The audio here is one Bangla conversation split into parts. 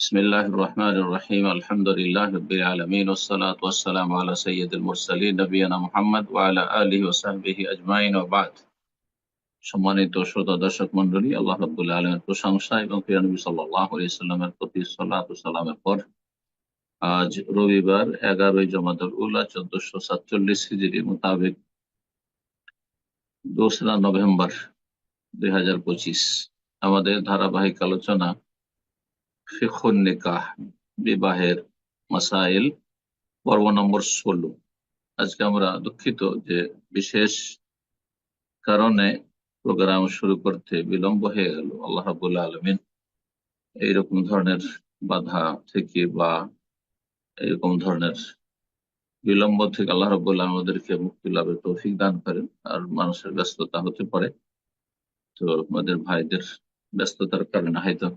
بسم الله الرحمن الرحيم الحمد لله رب العالمين والصلاة والسلام على سيد المرسلين نبينا محمد وعلى آله وصحبه أجمعين وبعد সম্মানিত শ্রোতা দর্শক মন্ডলী আল্লাহ রাব্বুল আলমের প্রশংসা এবং প্রিয় নবী সাল্লাহ সাল্লামের প্রতি সাল্লাহ সাল্লামের পর আজ রবিবার এগারোই জমাদুল উল্লাহ চোদ্দশো সাতচল্লিশ হিজড়ি মোতাবেক দোসরা নভেম্বর দুই হাজার পঁচিশ আমাদের ধারাবাহিক আলোচনা বিবাহের মাসাইল, পর্ব নম্বর ষোলো। আজকে আমরা দুঃখিত যে বিশেষ কারণে প্রোগ্রাম শুরু করতে বিলম্ব হয়ে গেল। আল্লাহ রাবুল্লাহ আলমিন এইরকম ধরনের বাধা থেকে বা এরকম ধরনের বিলম্ব থেকে আল্লাহ রবুল্লাহ আমাদেরকে মুক্তি লাভের তৌফিক দান করেন। আর মানুষের ব্যস্ততা হতে পারে। তো আমাদের ভাইদের ব্যস্ততার কারণে হয়তো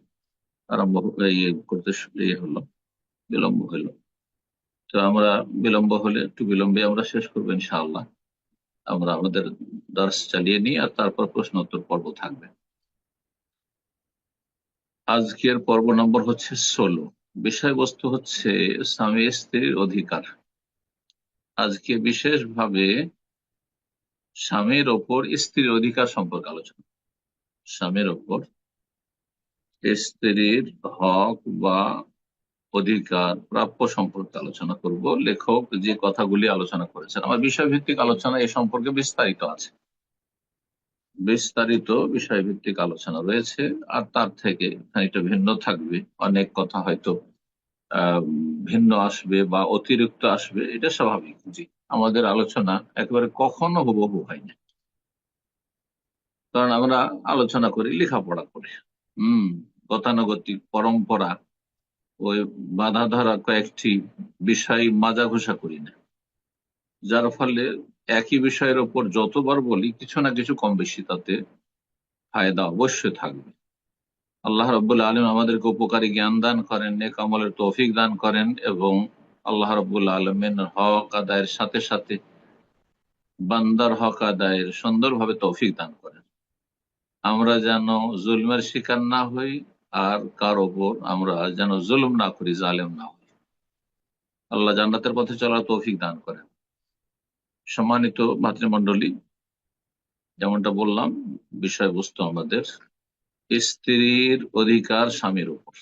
আরম্ভ ইয়ে করতে ইয়ে হলো, বিলম্ব হলো তো আমরা বিলম্ব হলে একটু বিলম্বে আমরা শেষ করব ইনশাআল্লাহ। আমরা আমাদের দাস চালিয়ে নিই আর তারপর প্রশ্ন উত্তর পর্ব থাকবে। আজকের পর্ব নম্বর হচ্ছে ষোলো। বিষয়বস্তু হচ্ছে স্বামী স্ত্রীর অধিকার। আজকে বিশেষভাবে স্বামীর ওপর স্ত্রীর অধিকার সম্পর্কে আলোচনা। স্বামীর ওপর স্ত্রীর হক বা অধিকার প্রাপ্য সম্পর্কে আলোচনা করব। লেখক যে কথাগুলি আলোচনা করেছেন। আমার বিষয়ভিত্তিক আলোচনা এ সম্পর্কে বিস্তারিত আছে। বিস্তারিত বিষয়ভিত্তিক আলোচনা রয়েছে আর তার থেকে খানিকটা ভিন্ন থাকবে। অনেক কথা হয়তো ভিন্ন আসবে বা অতিরিক্ত আসবে, এটা স্বাভাবিক। জি, আমাদের আলোচনা একেবারে কখনো হুবহু হয় না কারণ আমরা আলোচনা করি, লেখাপড়া করি। হম। গতানুগতিক পরম্পরা ওই বাধা ধরা কয়েকটি বিষয় মাজা ঘোষা করি না। যার ফলে একই বিষয়ের ওপর যতবার বলি, কিছু না কিছু কম বেশি তাতে ফায়দা অবশ্যই থাকবে। আল্লাহ রব্বুল্লা আলম আমাদেরকে উপকারী জ্ঞান দান করেন, নেক আমলের তৌফিক দান করেন এবং আল্লাহ রব্বুল্লা আলমের হক আদায়ের সাথে সাথে বান্দার হক আদায়ের সুন্দরভাবে তৌফিক দান করেন। আমরা যেন জুলমের শিকার না হই আর কার ওপর আমরা যেন জুলুম না করি, জালেম না হই। আল্লাহ জান্নাতের পথে চলার তৌফিক দান করেন। সম্মানিত মাতৃমণ্ডলী যেমনটা বললাম, বিষয়বস্তু আমাদের, স্ত্রীর অধিকার স্বামীর উপর।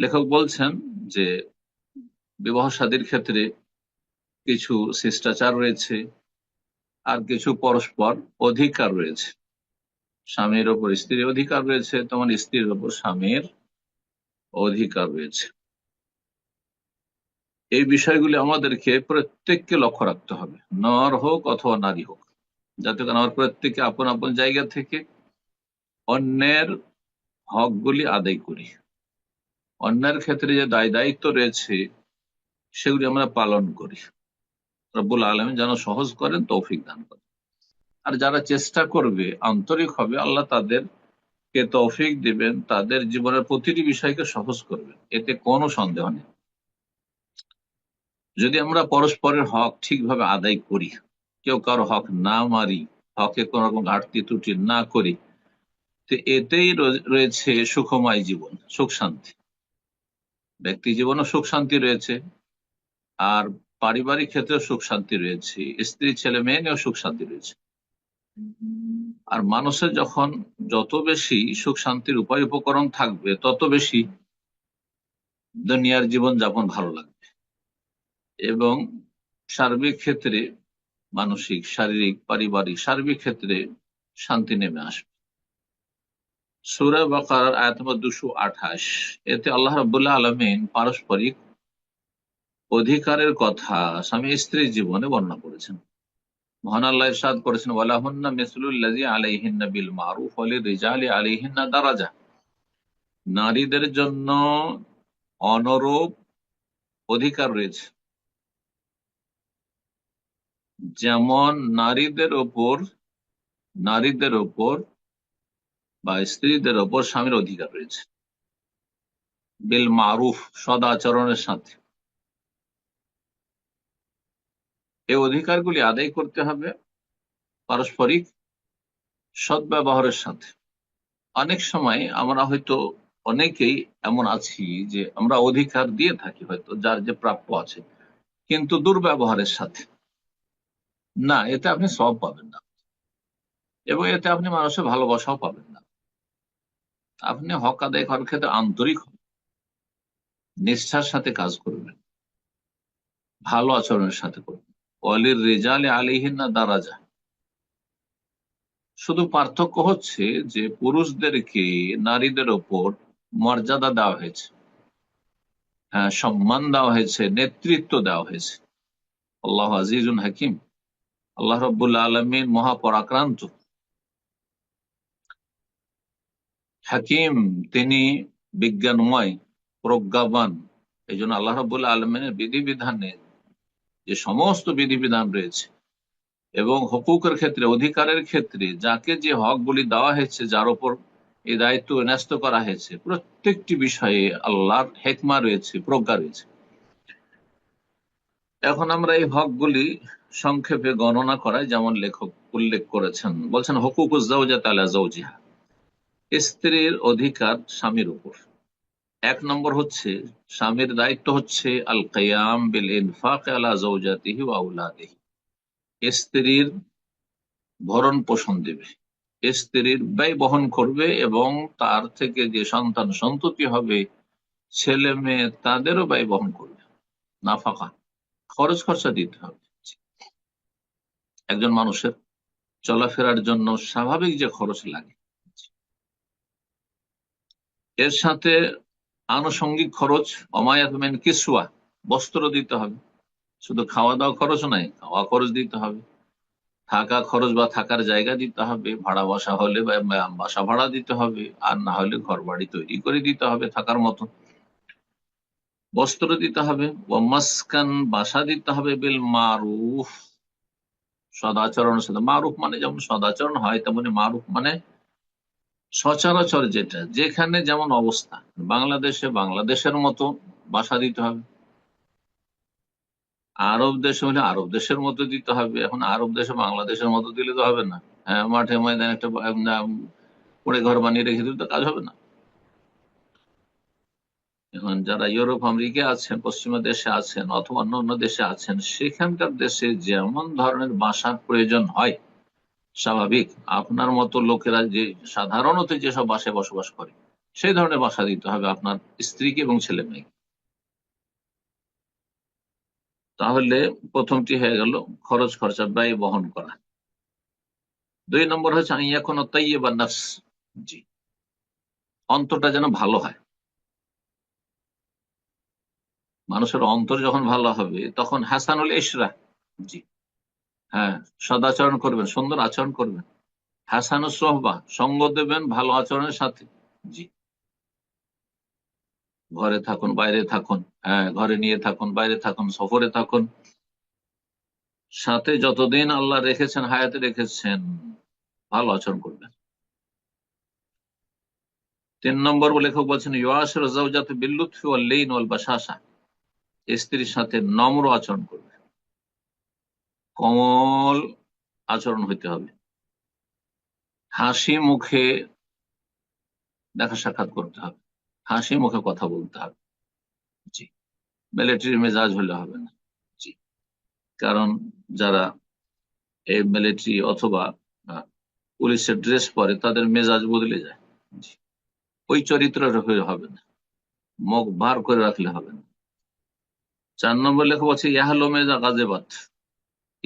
লেখক বলছেন যে, বিবাহ সাদীর ক্ষেত্রে কিছু শিষ্টাচার রয়েছে আর কিছু পরস্পর অধিকার রয়েছে। স্বামীর ওপর স্ত্রীর অধিকার রয়েছে তেমন স্ত্রীর ওপর স্বামীর অধিকার রয়েছে। এই বিষয়গুলি আমাদেরকে প্রত্যেককে লক্ষ্য রাখতে হবে। নর হোক অথবা নারী হোক, যাতে করে আমার প্রত্যেকে আপন আপন জায়গা থেকে অন্যের হকগুলি আদায় করি। অন্যের ক্ষেত্রে যে দায় দায়িত্ব রয়েছে, সেগুলি আমরা পালন করি। রব্বুল আলম যেন সহজ করেন, তৌফিক দান করেন। আর যারা চেষ্টা করবে, আন্তরিক হবে, আল্লাহ তাদের কে তৌফিক দিবেন, তাদের জীবনের প্রতিটি বিষয়কে সহজ করবেন। এতে কোনো সন্দেহ নেই। যদি আমরা পরস্পরের হক ঠিকভাবে আদায় করি, কেউ কারও হক না মারি, হকে কোন রকম ঘাটতি ত্রুটি না করি, তো এতেই রয়েছে সুখময় জীবন, সুখ শান্তি। ব্যক্তি জীবনও সুখ শান্তি রয়েছে, আর পারিবারিক ক্ষেত্রে সুখ শান্তি রয়েছে, স্ত্রী ছেলে মেয়ে নিয়েও সুখ শান্তি রয়েছে। আর মানুষের যখন যত বেশি সুখ শান্তির উপায় উপকরণ থাকবে, তত বেশি দুনিয়ার জীবন যাপন ভালো লাগবে। এবং সার্বিক ক্ষেত্রে মানসিক, শারীরিক, পারিবারিক সার্বিক ক্ষেত্রে শান্তি নেমে আসবে। সুরা বাকার আয়াত দুশো আঠাশ, এতে আল্লাহ রবুল্লাহ আলমিন পারস্পরিক অধিকারের কথা স্বামী স্ত্রীর জীবনে বর্ণনা করেছেন। মহান আল্লাহ ইরশাদ করেছেন, ওয়ালাহুন্না মিসলুল্লাজি আলাইহিন্না বিল মারুফ ওয়ালি রিজালি আলাইহিন্না দারাজা নারীদের জন্য অনরূপ অধিকার রয়েছে। যেমন নারীদের ওপর নারীদের ওপর বা স্ত্রীদের ওপর স্বামীর অধিকার রয়েছে। বিল মারুফ সদাচরণের সাথে। এই অধিকারগুলি আদায় করতে হবে পারস্পরিক সদ্ব্যবহারের সাথে। অনেক সময় আমরা হয়তো অনেকেই এমন আছি যে আমরা অধিকার দিয়ে থাকি হয়তো, যার যে প্রাপ্য আছে, কিন্তু দুর্ব্যবহারের সাথে। না, এতে আপনি সব পাবেন না। এবং এতে আপনি মানুষের ভালোবাসাও পাবেন না। আপনি হক আদায় করার ক্ষেত্রে আন্তরিক হন। নিষ্ঠার সাথে কাজ করবেন। ভালো আচরণের সাথে করবেন। অলির রেজালে আলিহীন না দারাজা। শুধু পার্থক্য হচ্ছে যে পুরুষদেরকে নারীদের ওপর মর্যাদা দেওয়া হয়েছে। হ্যাঁ সম্মান দেওয়া হয়েছে, নেতৃত্ব দেওয়া হয়েছে। আল্লাহ আজিজুল হাকিম। আল্লাহ রব্বুল্লা আলমিন মহাপরাক্রান্ত। হাকিম, তিনি বিজ্ঞানময়, প্রজ্ঞাবান। এই জন্য আল্লাহ রবুল্লা আলমিনের বিধিবিধানে যে সমস্ত বিধিবিধান রয়েছে এবং হকুকের ক্ষেত্রে, অধিকারের ক্ষেত্রে, যাকে যে হকগুলি দেওয়া হয়েছে, যার উপর এই দায়িত্ব ন্যস্ত করা হয়েছে, প্রত্যেকটি বিষয়ে আল্লাহর হেকমা রয়েছে, প্রজ্ঞা রয়েছে। এখন আমরা এই হকগুলি সংক্ষেপে গণনা করাই, যেমন লেখক উল্লেখ করেছেন। বলছেন হকুক উজ্জাউজিহা স্ত্রীর অধিকার স্বামীর উপর। এক নম্বর হচ্ছে, স্বামীর দায়িত্ব হচ্ছে আল কায়াম বিল ইনফাক আলা জৌজাতিহি ওয়া আউলাদিহি স্ত্রীর ভরণ পোষণ দেবে। স্ত্রীর ব্যয় বহন করবে এবং তার থেকে যে সন্তান সন্ততি হবে, ছেলে মেয়ে তাদেরও ব্যয় বহন করবে। নাফাকা, খরচ খরচা দিতে হবে। একজন মানুষের চলাফেরার জন্য স্বাভাবিক যে খরচ লাগে। এর সাথে আনুষঙ্গিক খরচ অমায়াত মেন কিসুয়া বস্ত্র দিতে হবে। শুধু খাওয়া দাওয়া খরচ নাই খাওয়া খরচ দিতে হবে। থাকা খরচ বা থাকার জায়গা দিতে হবে, ভাড়া বাসা হলে বাসা ভাড়া দিতে হবে, আর না হলে ঘর বাড়ি তৈরি করে দিতে হবে থাকার মতো বস্ত্র দিতে হবে মাসকান বাসা দিতে হবে বেল মারুফ। সদাচরণের সাথে মারুফ মানে যেমন সদাচরণ হয়, তেমনি মারুফ মানে সচরাচর যেটা, যেখানে যেমন অবস্থা, বাংলাদেশে বাংলাদেশের মতো বাসা দিতে হবে। আরব দেশে হলে আরব দেশের মতো দিতে হবে, এখন আরব দেশে বাংলাদেশের মতো দিলে তো হবে না। হ্যাঁ মাঠে ময়দান একটা পড়ে ঘর বানিয়ে রেখে দিলে তো কাজ হবে না। এখন যারা ইউরোপ, আমেরিকা আছেন, পশ্চিমা দেশে আছেন, অথবা অন্য অন্য দেশে আছেন, সেখানকার দেশে যেমন ধরনের বাসার প্রয়োজন হয় স্বাভাবিক। আপনার মতো লোকেরা যে সাধারণত যেসব বাসায় বসবাস করে, সেই ধরনের বাসা দিতে হবে আপনার স্ত্রীকে এবং ছেলে মেয়েকে। তাহলে প্রথমটি হয়ে গেল খরচ খরচা ব্যয় বহন করা। দুই নম্বর হচ্ছে আমি কোনো তাইয়ে বা নাফস। জি। অন্তরটা যেন ভালো হয়। মানুষের অন্তর যখন ভালো হবে, তখন হাসানুল ইশরা, জি। হ্যাঁ সদাচরণ করবেন, সুন্দর আচরণ করবেন। হাসানুল সোহবা, সঙ্গ দেবেন ভালো আচরণের সাথে। জি। ঘরে থাকুন, বাইরে থাকুন হ্যাঁ ঘরে নিয়ে থাকুন, বাইরে থাকুন, সফরে থাকুন। সাথে যতদিন আল্লাহ রেখেছেন, হায়াতে রেখেছেন, ভালো আচরণ করবেন। তিন নম্বর লেখক বলছেন ইয়াসর বিল্লুৎফি ওয়াল লাইন ওয়াল বাশাশা। স্ত্রীর সাথে নম্র আচরণ করবে কমল আচরণ হইতে হবে। হাসি মুখে দেখা সাক্ষাৎ করতে হবে। হাসি মুখে কথা বলতে হবে। জি। মিলিটারি মেজাজ হলে হবে না। জি। কারণ যারা এই মিলিটারি অথবা পুলিশের ড্রেস পরে তাদের মেজাজ বদলে যায়। ওই চরিত্র হবে না। মুখ বার করে রাখলে হবে না। চার নম্বর লেখা বলছে ইয়াহলো মেজা গাজেবাত।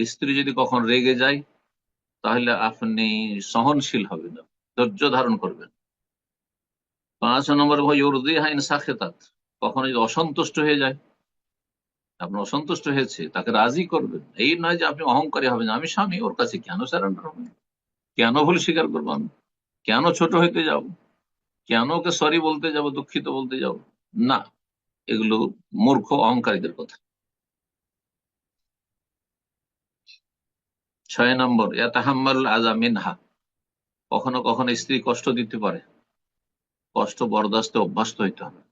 স্ত্রী যদি কখন রেগে যায়, তাহলে আপনি সহনশীল হবেন, ধৈর্য ধারণ করবেন। পাঁচ নম্বর ভয় হাইন সাক্ষেতাত কখনো যদি অসন্তুষ্ট হয়ে যায়। আপনি অসন্তুষ্ট হয়েছে, তাকে রাজি করবেন। এই নয় যে আপনি অহংকারী হবেন, আমি স্বামী, ওর কাছে কেন স্যারেন্ডার হবেন কেন ভুল স্বীকার করব আমি? কেন ছোট হইতে যাব? কেন ওকে সরি বলতে যাব, দুঃখিত বলতে যাব? না, এগুলো মূর্খ অহংকারীদের কথা। ছয় নম্বর ইয়াতাহাম্মাল আজা মিনহা। কখনো কখনো স্ত্রী কষ্ট দিতে পারে। কষ্ট বরদাস্তে অভ্যস্ত হইতে হবে।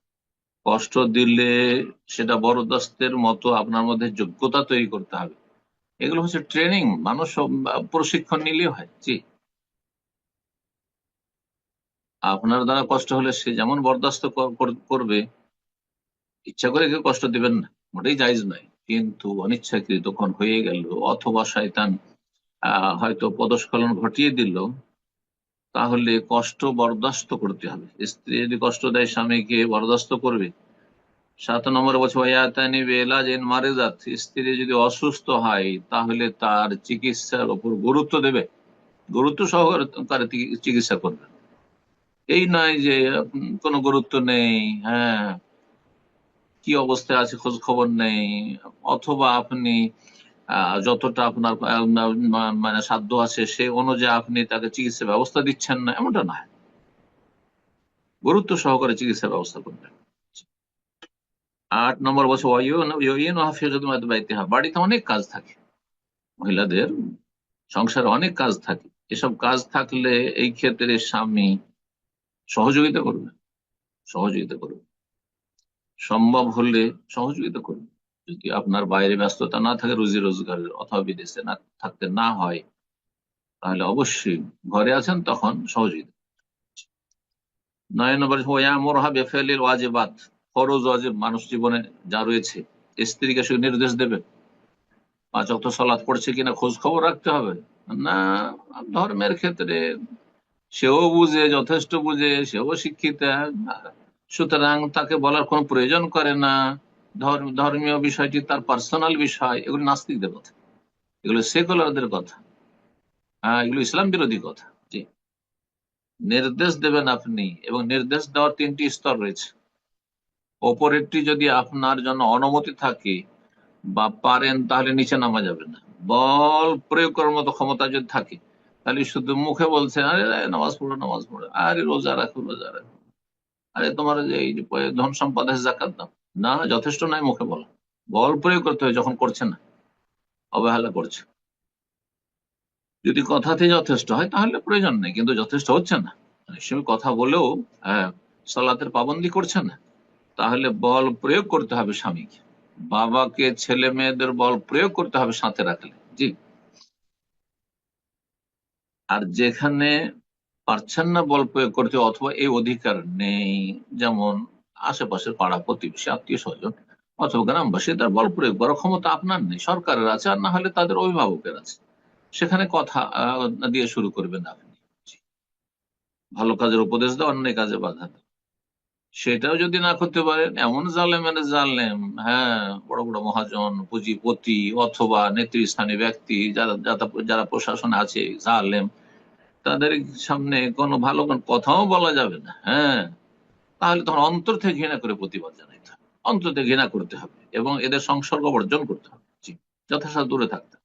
কষ্ট দিলে সেটা বরদাস্তের মতো আপনার মধ্যে যোগ্যতা তৈরি করতে হবে। এগুলো হচ্ছে ট্রেনিং, মানুষ প্রশিক্ষণ নিলেও হয়। জি। আপনার দ্বারা কষ্ট হলে সে যেমন বরদাস্ত কর- কর- করবে, ইচ্ছা করে কেউ কষ্ট দিবেন না। মোটেই জায়জ নয়। কিন্তু অনিচ্ছাকৃত হয়ে গেল, অথবা শয়তান হয়তো পদস্খলন ঘটিয়ে দিল, তাহলে কষ্ট বরদাস্ত করতে হবে। স্ত্রী যদি কষ্ট দেয়, স্বামীকে বরদাস্ত করবে। সাত নম্বর বছর ওয়াতানি বেলাজেন মারেজাত। স্ত্রী যদি অসুস্থ হয়, তাহলে তার চিকিৎসার উপর গুরুত্ব দেবে। গুরুত্ব সহকারে চিকিৎসা করবে। এই নয় যে কোনো গুরুত্ব নেই হ্যাঁ কি অবস্থায় আছে খোঁজ খবর নেই, অথবা আপনি যতটা আপনার মানে সাধ্য আছে সে অনুযায়ী আপনি তাকে চিকিৎসা ব্যবস্থা দিচ্ছেন না, এমনটা না গুরুত্ব সহকারে চিকিৎসা ব্যবস্থা করবেন। আট নম্বর বছর বাড়িতে অনেক কাজ থাকে। মহিলাদের সংসারে অনেক কাজ থাকে। এসব কাজ থাকলে এই ক্ষেত্রে স্বামী সহযোগিতা করবে। সহযোগিতা করবে। সম্ভব হলে সহযোগিতা করবে। যদি আপনার বাইরে ব্যস্ততা না থাকে, রুজি রোজগারের অথবা বিদেশে না থাকতে না হয়, তাহলে অবশ্যই ঘরে আছেন তখন সহযোগিতা নয় নম্বর বেফেলিল ওয়াজিবাত, ফরজ ওয়াজিব মানুষ জীবনে যা রয়েছে, স্ত্রীকে সে নির্দেশ দেবে পাঁচ অক্ট সলাৎ পড়ছে কিনা খোঁজ খবর রাখতে হবে। না, ধর্মের ক্ষেত্রে সেও বুঝে, যথেষ্ট বুঝে, সেও শিক্ষিত। সুতরাং তাকে বলার কোনো প্রয়োজন করে না। ধর্মীয় বিষয়টি তার পার্সোনাল বিষয়, এগুলো নাস্তিকদের কথা। এগুলো সেকুলারদের কথা। হ্যাঁ এগুলো ইসলাম বিরোধী কথা। জি। নির্দেশ দেবেন আপনি এবং নির্দেশ দেওয়ার তিনটি স্তর রয়েছে। ওপরেরটি যদি আপনার জন্য অনুমতি থাকে বা পারেন, তাহলে নিচে নামা যাবে না। বল প্রয়োগ করার মতো ক্ষমতা যদি থাকে, তাহলে শুধু মুখে বলছে, আরে, নামাজ পড়ো নামাজ পড়ো। আরে, রোজা রাখো রোজা রাখো। আরে, তোমার যে এই ধন সম্পদ জাকাত দাও। না যথেষ্ট নয় মুখে বলা। বল প্রয়োগ করতে হয় যখন করছে না। অবহেলা করছে। যদি কথাতে যথেষ্ট হয় তাহলে প্রয়োজন নেই কিন্তু যথেষ্ট হচ্ছে না। সময় কথা বলেও আহ, সালাতের পাবন্দি করছে না। তাহলে বল প্রয়োগ করতে হবে স্বামীকে। বাবাকে ছেলে মেয়েদের বল প্রয়োগ করতে হবে সাথে রাখলে। জি। আর যেখানে পারছেন না বল প্রয়োগ করতে অথবা এই অধিকার নেই যেমন আশেপাশের পাড়া প্রতিবেশী, আত্মীয় স্বজন অথবা গ্রামবাসী, তার বল প্রয়োগ করার ক্ষমতা আপনার নেই। সরকারের আছে, আর না হলে তাদের অভিভাবকের আছে। সেখানে কথা দিয়ে শুরু করবেন আপনি। ভালো কাজের উপদেশ দাও অন্যায় কাজে বাধা দাও সেটাও যদি না করতে পারেন, এমন জালেমের জালেম হ্যাঁ বড় বড় মহাজন, পুঁজিপতি অথবা নেতৃস্থানীয় ব্যক্তি, যারা যারা- যারা প্রশাসনে আছে, জালেম, তাদের সামনে কোনো ভালো কথাও বলা যাবে না। হ্যাঁ। তাহলে তখন অন্তর থেকে ঘৃণা করে প্রতিবাদ জানাইতে হবে অন্তর থেকে ঘৃণা করতে হবে এবং এদের সংসর্গ বর্জন করতে হবে। যথাসাধ্য দূরে থাকতে।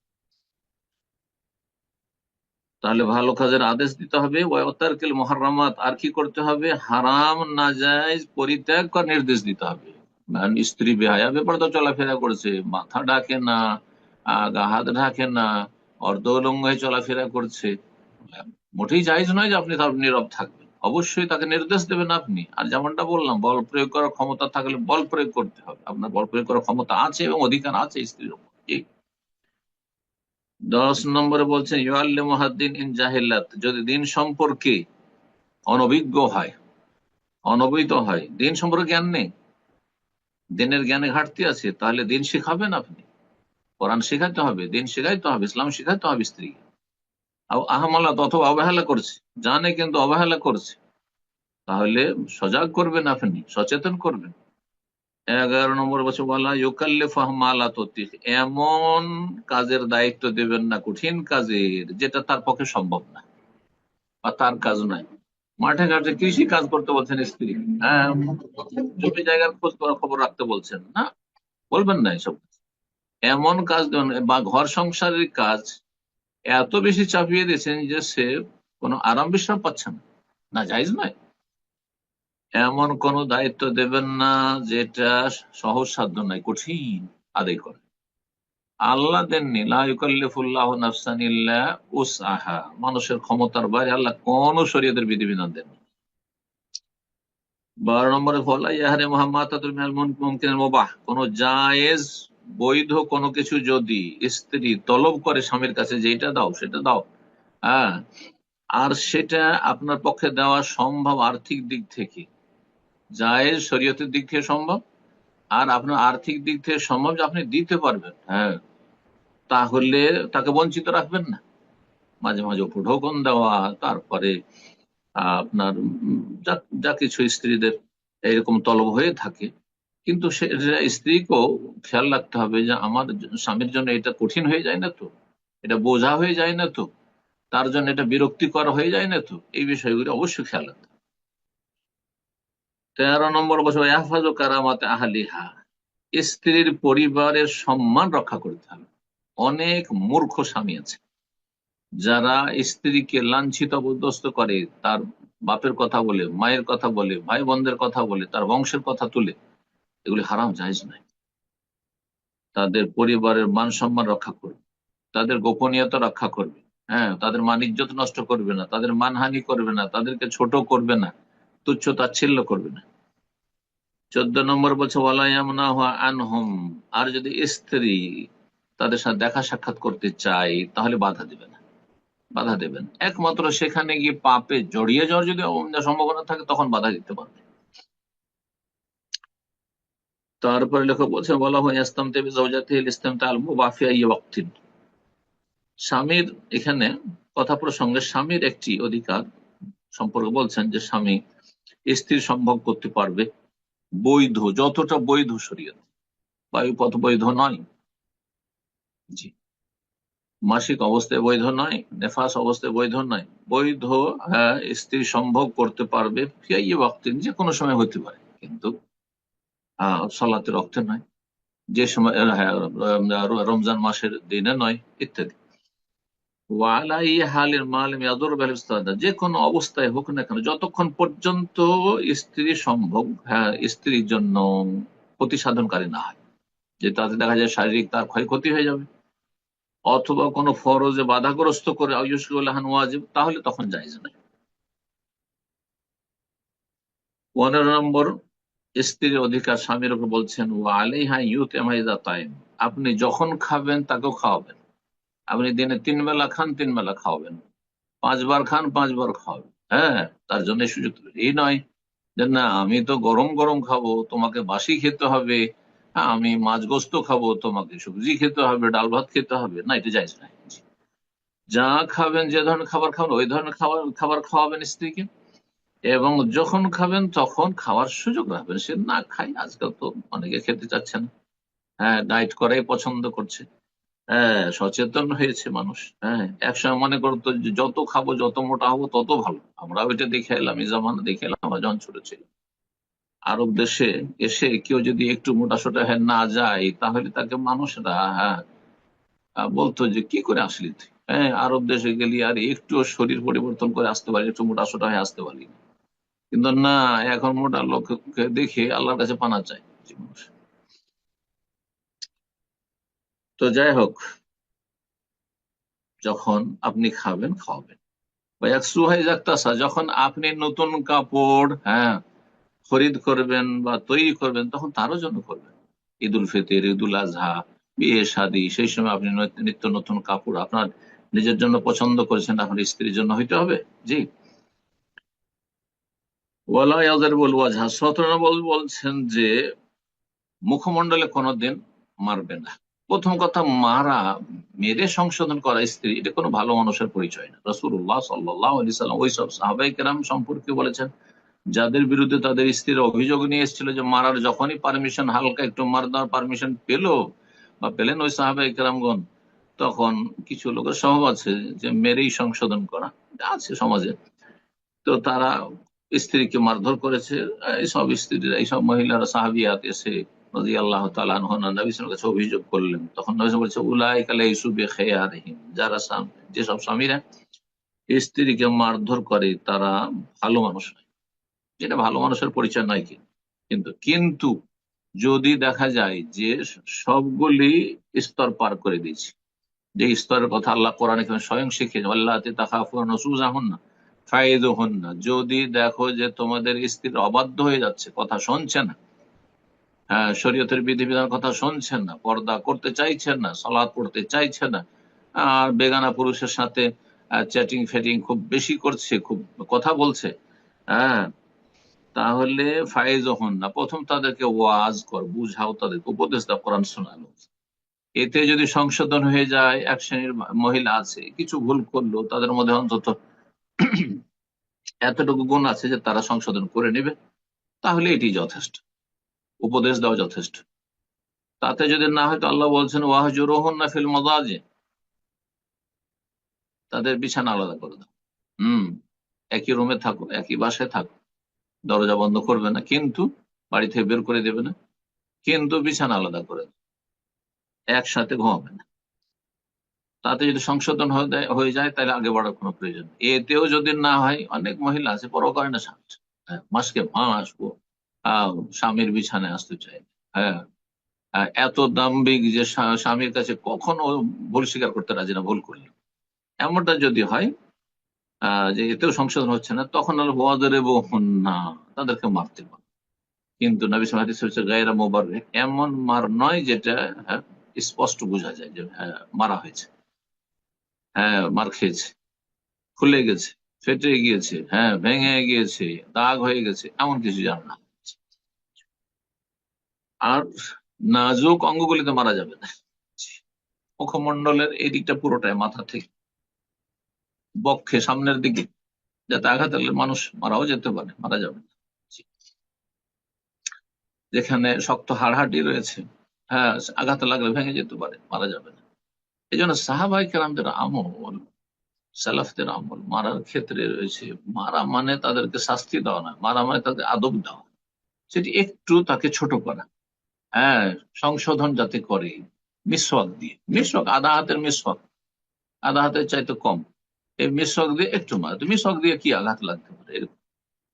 তাহলে ভালো কাজের আদেশ দিতে হবে। ওয়াতারকিল মহারামাত আর কি করতে হবে? হারাম নাজাইজ পরিত্যাগ করার নির্দেশ দিতে হবে। স্ত্রী বেহায়া ব্যাপার তো চলাফেরা করছে, মাথা ঢাকে না গা হাত ঢাকে না, অর্ধ উলঙ্গ চলাফেরা করছে। মোটেই জায়জ নয় যে আপনি তার নীরব থাকবেন। অবশ্যই তাকে নির্দেশ দেবেন আপনি। আর যেমনটা বললাম, বল প্রয়োগ করার ক্ষমতা থাকলে বল প্রয়োগ করতে হবে। আপনার বল প্রয়োগ করার ক্ষমতা আছে এবং অধিকার আছে স্ত্রীর দশ নম্বরে বলছেন ইউআল্লে মহাদ্দিন ইন জাহিল্লাত যদি দিন সম্পর্কে অনভিজ্ঞ হয় অনবহিত হয়, দিন সম্পর্কে জ্ঞান নেই, দিনের জ্ঞানে ঘাটতি আছে, তাহলে দিন শিখাবেন আপনি। কোরআন শেখাতে হবে, দিন শেখাইতে হবে, ইসলাম শেখাতে হবে স্ত্রীকে। আহমালাত অথবা অবহেলা করছে। জানে কিন্তু অবহেলা করছে। তাহলে সজাগ করবেন আপনি, সচেতন করবেন। এগারো নম্বর বছর বলা ইউকাল্লে ফাহমালা ততিক এমন কাজের দায়িত্ব দেবেন না, কঠিন কাজের, যেটা তার পক্ষে সম্ভব না। বা তার কাজ নাই মাঠে ঘাটে কৃষি কাজ করতে বলছেন স্ত্রী। হ্যাঁ জমি জায়গার খোঁজ করার খবর রাখতে বলছেন। না, বলবেন না এসব। এমন কাজ দেবেন বা ঘর সংসারের কাজ এত বেশি চাপিয়ে দিয়েছেন যে সে কোনো আরাম বিশ্রাম পাচ্ছে না। না, জায়জ নয়। এমন কোন দায়িত্ব দেবেন না যেটা সহজ সাধ্য নয়, কঠিন আদায় করে আল্লাহ দেননি লাইকাল্লিফুল্লাহ মানুষের ক্ষমতার বাইরে আল্লাহ কোন শরীয়তের বিধিবিধান দেননি বারো নম্বরে ফলা ইয়াহারে মোহাম্মদ মোবাহ। কোন জায়েজ বৈধ কোনো কিছু যদি স্ত্রী তলব করে স্বামীর কাছে যে এটা দাও, সেটা দাও হ্যাঁ? আর সেটা আপনার পক্ষে দেওয়া সম্ভব আর্থিক দিক থেকে। জায়েজ শরীয়তের দিক থেকে সম্ভব। আর আপনার আর্থিক দিক থেকে সম্ভব যে আপনি দিতে পারবেন হ্যাঁ? তাহলে তাকে বঞ্চিত রাখবেন না। মাঝে মাঝে উপঢৌকন দেওয়া, তারপরে আপনার যা কিছু স্ত্রীদের এরকম তলব হয়ে থাকে কিন্তু স্ত্রীকেও খেয়াল রাখতে হবে যে আমার স্বামীর জন্য এটা কঠিন হয়ে যায় না তো? এটা বোঝা হয়ে যায় না তো? তার জন্য এটা বিরক্তিকর হয়ে যায় না তো? এই বিষয়গুলি অবশ্যই খেয়াল রাখতে তেরো নম্বর বছর ইয়াফাজ কারামাতে আহালিহা। স্ত্রীর পরিবারের সম্মান রক্ষা করতে হবে। অনেক মূর্খ স্বামী আছে। যারা স্ত্রীকে লাঞ্ছিত অবদস্ত করে, তার বাপের কথা বলে, মায়ের কথা বলে ভাই বোনদের কথা বলে, তার বংশের কথা তুলে এগুলি হারাম, জায়জ নাই তাদের পরিবারের মান সম্মান রক্ষা করবে। তাদের গোপনীয়তা রক্ষা করবে। হ্যাঁ তাদের মান ইজ্জত নষ্ট করবে না, তাদের মানহানি করবে না, তাদেরকে ছোট করবে না, তুচ্ছ তাচ্ছিল্য করবে না। চোদ্দ নম্বর বলছে আনহম আর যদি স্ত্রী তাদের সাথে দেখা সাক্ষাৎ করতে চাই তাহলে বাধা দেবে না। বাধা দেবেন একমাত্র সেখানে গিয়ে পাপে জড়িয়ে যাওয়ার যদি সম্ভাবনা থাকে, তখন বাধা দিতে পারবে। তারপরে লেখক বলছে বলা হয় ইসলাম তেবি ইসলাম তাল মুবাফিয়া ওয়াক্তিন। স্বামীর এখানে কথা প্রসঙ্গে স্বামীর একটি অধিকার সম্পর্কে বলছেন যে স্বামী স্ত্রীর সম্ভব করতে পারবে বৈধ যতটা বৈধ শরীয়ত। বায়ুপথ বৈধ নয়। জি। মাসিক অবস্থায় বৈধ নয় নেফাস অবস্থায় বৈধ নয়। বৈধ হ্যাঁ, স্ত্রী সম্ভব করতে পারবে যে কোনো সময় হতে পারে। কিন্তু সালাতে রক্তে নয়। যে সময় হ্যাঁ, রমজান মাসের দিনে নয় ইত্যাদি। যে কোনো অবস্থায় হোক না কেন যতক্ষণ পর্যন্ত স্ত্রী সম্ভব হ্যাঁ স্ত্রীর জন্য ক্ষতি সাধনকারী না হয় যে তাতে দেখা যায় শারীরিক তার ক্ষয়ক্ষতি হয়ে যাবে। অথবা কোনো ফরজে বাধাগ্রস্ত করে তাহলে তখন যাইজ নাই পনেরো নম্বর স্ত্রীর অধিকার স্বামীর উপর বলছেন ও আলিহা ইউত এমাইজা তাইম। আপনি যখন খাবেন, তাকেও খাওয়াবেন। আপনি দিনে তিন বেলা খান, তিন বেলা খাওয়াবেন। পাঁচবার খান পাঁচবার খাওয়াবেন। হ্যাঁ তার জন্য সুযোগ এই নয় যে, না, আমি তো গরম গরম খাব, তোমাকে বাসি খেতে হবে। হ্যাঁ আমি মাছ গোস্ত খাব, তোমাকে সবজি খেতে হবে, ডাল ভাত খেতে হবে। না, এটা যাইজ নাই যা খাবেন, যে ধরনের খাবার খাবেন, ওই ধরনের খাবার খাবার খাওয়াবেন স্ত্রীকে। এবং যখন খাবেন তখন খাওয়ার সুযোগ রাখবেন। সে না খাই আজকাল তো অনেকে খেতে চাচ্ছে না। হ্যাঁ ডায়েট করাই পছন্দ করছে। হ্যাঁ সচেতন হয়েছে মানুষ। হ্যাঁ একসময় মনে করতো যত খাব, যত মোটা হব, তত ভালো। আমরা ওইটা দেখে এলাম, এই জামানা দেখে এলাম যখন ছোট ছিল। আরব দেশে এসে কেউ যদি একটু মোটা সোটা হ্যাঁ না যায়, তাহলে তাকে মানুষরা হ্যাঁ বলতো যে, কি করে আসলি তুই? হ্যাঁ আরব দেশে গেলি আর একটু শরীর পরিবর্তন করে আসতে পারি একটু মোটা সোটা হয়ে আসতে পারি কিন্তু না, এখন মোটা লোককে দেখে আল্লাহর কাছে পানা চায় তো যাই হোক, যখন আপনি খাবেন, খাওয়াবেন। যখন আপনি নতুন কাপড় হ্যাঁ খরিদ করবেন বা তৈরি করবেন, তখন তারও জন্য করবেন। ঈদ উল ফিতর ঈদ উল আজহা বিয়ে, শাদী, সেই সময় আপনি নিত্য নতুন কাপড় আপনার নিজের জন্য পছন্দ করেছেন, আপনার স্ত্রীর জন্য হইতে হবে? জি। বলছেন যে মুখমন্ডলে কোনোদিন মারবে না। প্রথম কথা, মারা, মেরে সংশোধন করা স্ত্রী, এটা কোনো ভালো মানুষের পরিচয় না। রসুল্লাহ সাল্লাহ আলি সাল্লাম, ওইসব সাহাবাই কেরাম সম্পর্কে বলেছেন, যাদের বিরুদ্ধে তাদের স্ত্রীর অভিযোগ নিয়ে এসেছিল যে মারার যখনই পারমিশন হালকা একটু মার দেওয়ার পারমিশন পেল বা পেলেন ওই সাহাবাই কেরামগণ, তখন কিছু লোকের স্বভাব আছে যে, মেরেই সংশোধন করা আছে সমাজে। তো তারা স্ত্রীকে মারধর করেছে এইসব স্ত্রীরা এইসব মহিলারা সাহাবিয়াত এসে নদী আল্লাহ কাছে অভিযোগ করলেন। তখন নবী বলছে উলাই কালে ইসুবে খেয়ারহিম যারা যেসব স্বামীরা স্ত্রীকে মারধর করে, তারা ভালো মানুষ নয়। যেটা ভালো মানুষের পরিচয় নয় কি? কিন্তু কিন্তু যদি দেখা যায় যে সবগুলি স্তর পার করে দিয়েছে, যে স্তরের কথা আল্লাহ কোরআন স্বয়ং শিখে আল্লাহ হন না ফায়দ হন না যদি দেখো যে তোমাদের স্ত্রীর অবাধ্য হয়ে যাচ্ছে, কথা শুনছে না হ্যাঁ শরীয়তের বিধিবিধান কথা শুনছেন না, পর্দা করতে চাইছেন না সলাদ পড়তে চাইছে না, আর বেগানা পুরুষের সাথে চ্যাটিং ফ্যাটিং খুব বেশি করছে, খুব কথা বলছে হ্যাঁ তাহলে ফায়েজ হন না প্রথম তাদেরকে ওয়াজ কর, বুঝাও তাদেরকে উপদেশ দাও কোরআন শোনালো। এতে যদি সংশোধন হয়ে যায়, এক শ্রেণির মহিলা আছে, কিছু ভুল করল, তাদের মধ্যে অন্তত এতটুকু গুণ আছে যে তারা সংশোধন করে নেবে, তাহলে এটি যথেষ্ট। উপদেশ দেওয়া যথেষ্ট। তাতে যদি না হয় তো আল্লাহ বলছেন ওয়াহজুরোহন না ফিল মজাজে তাদের বিছানা আলাদা করে দাও। হম, একই রুমে থাকো, একই বাসায় থাকো। দরজা বন্ধ করবে না, কিন্তু বাড়ি থেকে বের করে দেবে না, কিন্তু বিছানা আলাদা করে একসাথে ঘুমাবে না। তাতে যদি সংশোধন হয়ে যায় তাহলে আগে বাড়ার কোনো প্রয়োজন এতেও যদি না হয় অনেক মহিলা আছে বড় করে না মাসকে মাস স্বামীর বিছানায় আসতে চাই। হ্যাঁ এত দাম্বিক যে স্বামীর কাছে কখনো ভুল স্বীকার করতে রাজি না ভুল করলে। এমনটা যদি হয় যে এতেও সংশোধন হচ্ছে না তখন হলো বদরে বহুন না তাদেরকে মারতে পারে কিন্তু নবী হাদিস হচ্ছে গায়রা মোবার এমন মার নয় যেটা হ্যাঁ, স্পষ্ট বোঝা যায় যে হ্যাঁ মারা হয়েছে। হ্যাঁ মার খেয়েছে। খুলে গেছে, ফেটে গিয়েছে হ্যাঁ ভেঙে গিয়েছে, দাগ হয়ে গেছে, এমন কিছু জান না। আর নাজুক অঙ্গগুলিতে মারা যাবে না। মুখমন্ডলের এই দিকটা পুরোটাই মাথা থেকে। বক্ষে সামনের দিকে, যাতে আঘাত লাগলে মানুষ মারাও যেতে পারে, মারা যাবে না। যেখানে শক্ত হাড়হাড্ডি রয়েছে হ্যাঁ আঘাত লাগলে ভেঙে যেতে পারে, মারা যাবে না। এই জন্য সাহাবাই কেরামদের আমল, সালাফদের আমল, মারার ক্ষেত্রে রয়েছে, মারা মানে তাদেরকে শাস্তি দেওয়া নয়, মারা মানে তাদের আদব দেওয়া। সেটি একটু তাকে ছোট করা। হ্যাঁ সংশোধন যাতে করে, মিসওয়াক দিয়ে। মিসওয়াক, আধা হাতের মিসওয়াক, আধা হাতের চাইতে কম। এই মিসওয়াক দিয়ে একটু মার। মিসওয়াক দিয়ে কি আঘাত লাগতে পারে?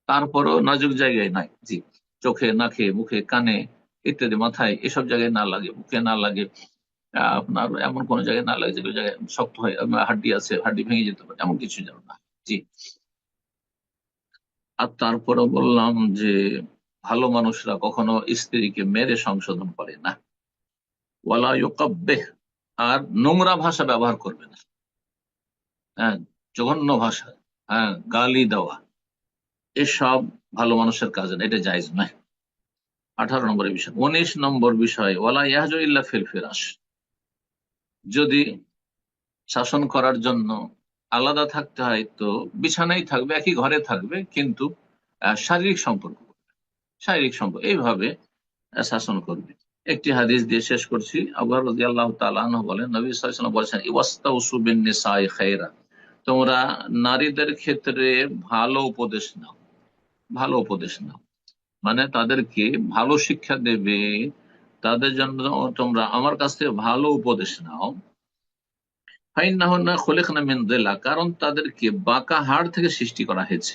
তারপরও নাজুক জায়গায় নাই। জি, চোখে, নাকে, মুখে, কানে ইত্যাদি, মাথায় এসব জায়গায় না লাগে মুখে না লাগে। আপনার এমন কোন জায়গায় না লাগে যেগুলো জায়গায় শক্ত হয় হাড্ডি আছে, হাড্ডি ভেঙে যেতে পারে, এমন কিছু যেন না। জি। আর তারপরে বললাম যে, ভালো মানুষরা কখনো স্ত্রীকে মেরে সংশোধন করে না। ওয়ালা আর নোংরা ভাষা ব্যবহার করবে না। হ্যাঁ জঘন্য ভাষা হ্যাঁ গালি দেওয়া, এসব ভালো মানুষের কাজ না, এটা জায়জ নয়। আঠারো নম্বরের বিষয়, উনিশ নম্বর বিষয়, ওয়ালা ইয়াজ ইল্লা যদি শাসন করার জন্য আলাদা থাকতে হয়, তো বিছানায় থাকবে, একই ঘরে থাকবে, কিন্তু শারীরিক সম্পর্ক শারীরিক সম্পর্ক, এইভাবে শাসন করবে। একটি হাদিস দিয়ে শেষ করছি। বলেছেন তোমরা নারীদের ক্ষেত্রে ভালো উপদেশ নাও। ভালো উপদেশ নাও। মানে তাদেরকে ভালো শিক্ষা দেবে তাদের জন্য তোমরা আমার কাছ থেকে ভালো উপদেশ নাও। ফাইন না হন না খোলেখ না মেন্দেলা কারণ তাদেরকে বাঁকা হাড় থেকে সৃষ্টি করা হয়েছে।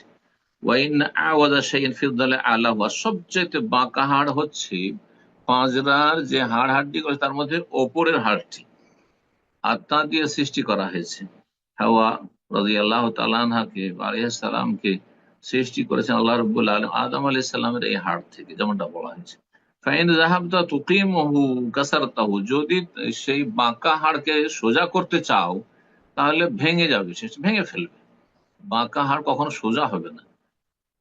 সবচাইতে বাঁকা হাড় হচ্ছে যে হাড় হাড্ডি করে তার মধ্যে ওপরের হাড়টি তা দিয়ে সৃষ্টি করা হয়েছে। হাওয়া রাজি আল্লাহ আলিহাসালামকে সৃষ্টি করেছেন আল্লাহ রবুল আলম আদম আলি সাল্লামের এই হাড় থেকে, যেমনটা বলা হয়েছে। ফাইন জাহাবদা তুকিমহু কাসারতাহু যদি সেই বাঁকা হাড়কে সোজা করতে চাও, তাহলে ভেঙে যাবে সে, ভেঙে ফেলবে। বাঁকা হাড় কখনো সোজা হবে না।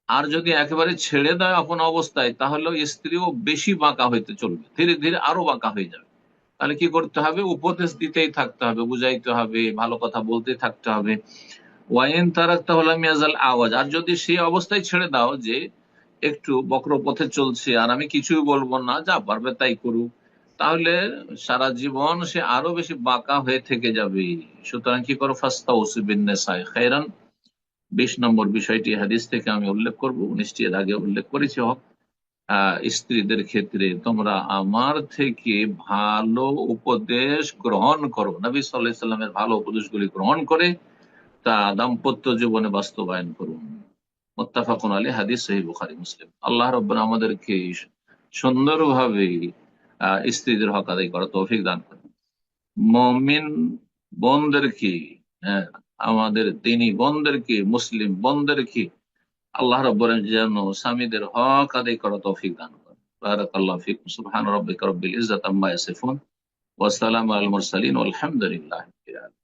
আর যদি একেবারে ছেড়ে দেয় আপন অবস্থায়, তাহলে স্ত্রীও বেশি বাঁকা হইতে চলবে, ধীরে ধীরে আরও বাঁকা হয়ে যাবে। তাহলে কি করতে হবে? উপদেশ দিতেই থাকতে হবে, বুঝাইতে হবে, ভালো কথা বলতে থাকতে হবে। ওয়াইন তারাক্তা হলাম আওয়াজ। আর যদি সেই অবস্থায় ছেড়ে দাও যে একটু বক্র পথে চলছে, আর আমি কিছুই বলব না, যা পারবে তাই করুক। তাহলে সারা জীবন সে আরও বেশি বাঁকা হয়ে থেকে যাবে। সুতরাং কি করো? ফাস্তা ওসিবিন খাইরান বিশ নম্বর বিষয়টি হাদিস থেকে আমি উল্লেখ করব। উনিশটি এর আগে উল্লেখ করেছি, হোক। স্ত্রীদের ক্ষেত্রে তোমরা আমার থেকে ভালো উপদেশ গ্রহণ করো। নবী সাল্লাহ সাল্লামের ভালো উপদেশগুলি গ্রহণ করে তা দাম্পত্য জীবনে বাস্তবায়ন করুন। মোত্তাফাকুন আলী হাদিস সহি বুখারি, মুসলিম। আল্লাহ রব্বন আমাদেরকে সুন্দরভাবে স্ত্রীদের হক আদায় করা তৌফিক দান করেন। মমিন আমাদের তিনি মুসলিম আল্লাহ রব্বর যেন স্বামীদের হক আদায় করা তৌফিক দান করেন। বারাকাল্লাহ ফিকুম। সুবহান রাব্বিকা রব্বিল ইজ্জাতি রাব্বিল